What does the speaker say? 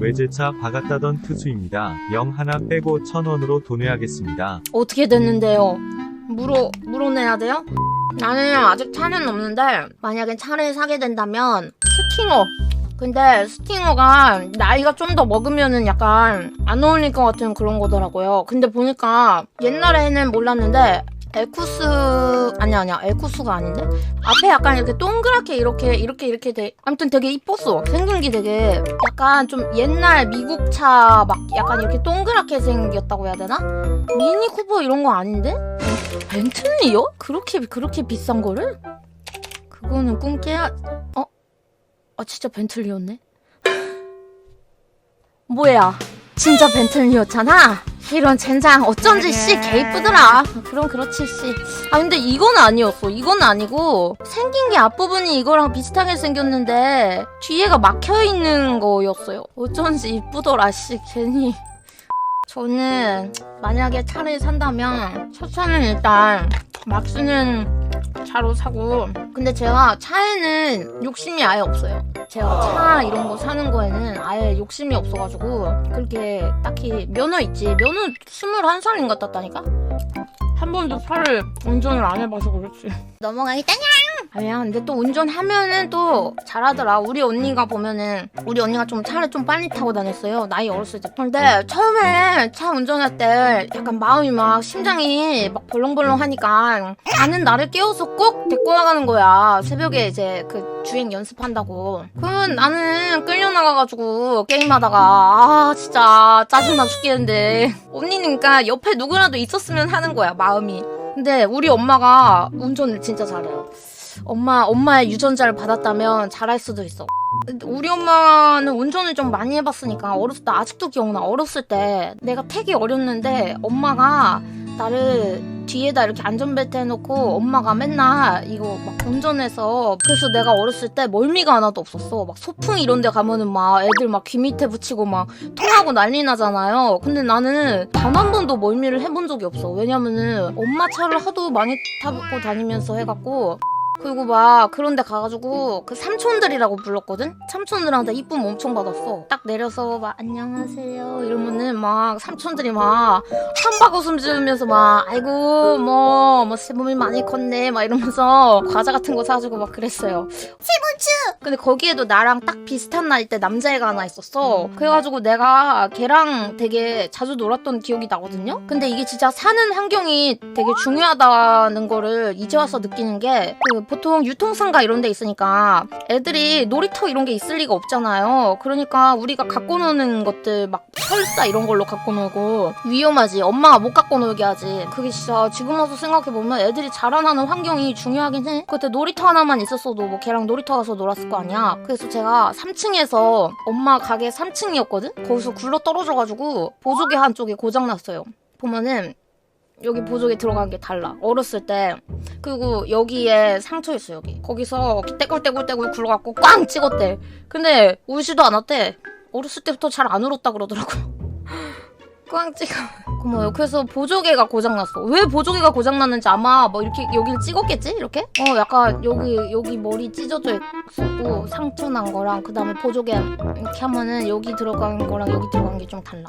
외제차 박았다던 투수입니다. 영 하나 빼고 천 원으로 도내하겠습니다. 어떻게 됐는데요? 물어 물어내야 돼요? 나는 아직 차는 없는데 만약에 차를 사게 된다면 스팅어. 근데 스팅어가 나이가 좀 더 먹으면은 약간 안 어울릴 것 같은 그런 거더라고요. 근데 보니까 옛날에는 몰랐는데 에쿠스 아니 아니야 에쿠스가 아닌데? 앞에 약간 이렇게 동그랗게 이렇게 이렇게 이렇게 돼 아무튼 되게 이뻤어. 생긴 게 되게 약간 좀 옛날 미국 차 막 약간 이렇게 동그랗게 생겼다고 해야 되나? 미니 쿠퍼 이런 거 아닌데? 벤틀리요? 그렇게 그렇게 비싼 거를? 그거는 꿈 깨야 어? 아 진짜 벤틀리였네? 뭐야? 진짜 벤틀리였잖아 이런 젠장 어쩐지 씨 개 이쁘더라. 그럼 그렇지 씨아 근데 이건 아니었어. 이건 아니고 생긴 게 앞부분이 이거랑 비슷하게 생겼는데 뒤에가 막혀있는 거였어요. 어쩐지 이쁘더라 씨 괜히. 저는 만약에 차를 산다면 첫 차는 일단 막 쓰는 차로 사고. 근데 제가 차에는 욕심이 아예 없어요 제가 차 이런 거 사는 거에는 아예 욕심이 없어가지고 그렇게 딱히 면허 있지. 면허 21살인가 땄다니까? 한 번도 차를 운전을 안 해봐서 그렇지. 넘어가겠다냐 아니야? 근데 또 운전하면은 또 잘하더라. 우리 언니가 보면은 우리 언니가 좀 차를 좀 빨리 타고 다녔어요. 나이 어렸을 때. 근데 처음에 차 운전할 때 약간 마음이 막 심장이 막 벌렁벌렁 하니까 자는 나를 깨워서 꼭 데리고 나가는 거야. 새벽에 이제 그 주행 연습한다고. 그러면 나는 끌려나가가지고 게임하다가 아 진짜 짜증나 죽겠는데. 언니는 그러니까 옆에 누구라도 있었으면 하는 거야 마음이. 근데 우리 엄마가 운전을 진짜 잘해요 엄마 엄마의 유전자를 받았다면 잘할 수도 있어. 우리 엄마는 운전을 좀 많이 해봤으니까 어렸을 때 아직도 기억나. 어렸을 때 내가 되게 어렸는데 엄마가 나를 뒤에다 이렇게 안전벨트 해놓고 엄마가 맨날 이거 막 운전해서 그래서 내가 어렸을 때 멀미가 하나도 없었어. 막 소풍 이런 데 가면은 막 애들 막 귀 밑에 붙이고 막 통하고 난리 나잖아요. 근데 나는 단 한 번도 멀미를 해본 적이 없어. 왜냐면은 엄마 차를 하도 많이 타고 다니면서 해갖고 그리고 막 그런 데 가가지고 그 삼촌들이라고 불렀거든? 삼촌들한테 이쁨 엄청 받았어. 딱 내려서 막 안녕하세요 이러면은 막 삼촌들이 막 한박 웃음 지으면서 막 아이고 뭐뭐 새몸이 많이 컸네 막 이러면서 과자 같은 거 사주고 막 그랬어요. 세븐츠! 근데 거기에도 나랑 딱 비슷한 나이 때 남자애가 하나 있었어. 그래가지고 내가 걔랑 되게 자주 놀았던 기억이 나거든요? 근데 이게 진짜 사는 환경이 되게 중요하다는 거를 이제 와서 느끼는 게그 보통 유통상가 이런 데 있으니까 애들이 놀이터 이런 게 있을 리가 없잖아요. 그러니까 우리가 갖고 노는 것들 막 설사 이런 걸로 갖고 놀고 위험하지. 엄마가 못 갖고 놀게 하지. 그게 진짜 지금 와서 생각해보면 애들이 자라나는 환경이 중요하긴 해. 그때 놀이터 하나만 있었어도 뭐 걔랑 놀이터 가서 놀았을 거 아니야. 그래서 제가 3층에서 엄마 가게 3층이었거든? 거기서 굴러 떨어져가지고 보조개 한쪽에 고장났어요. 보면은 여기 보조개 들어간 게 달라. 어렸을 때. 그리고 여기에 상처 있어, 여기. 거기서 떼굴떼굴떼굴 굴러갖고 꽝 찍었대. 근데 울지도 않았대. 어렸을 때부터 잘 안 울었다 그러더라고. 꽝 찍어. 고마워요. 그래서 보조개가 고장났어. 왜 보조개가 고장났는지 아마 뭐 이렇게 여기를 찍었겠지? 이렇게? 어, 약간 여기, 여기 머리 찢어져 있었고 상처 난 거랑 그 다음에 보조개 이렇게 하면은 여기 들어간 거랑 여기 들어간 게 좀 달라.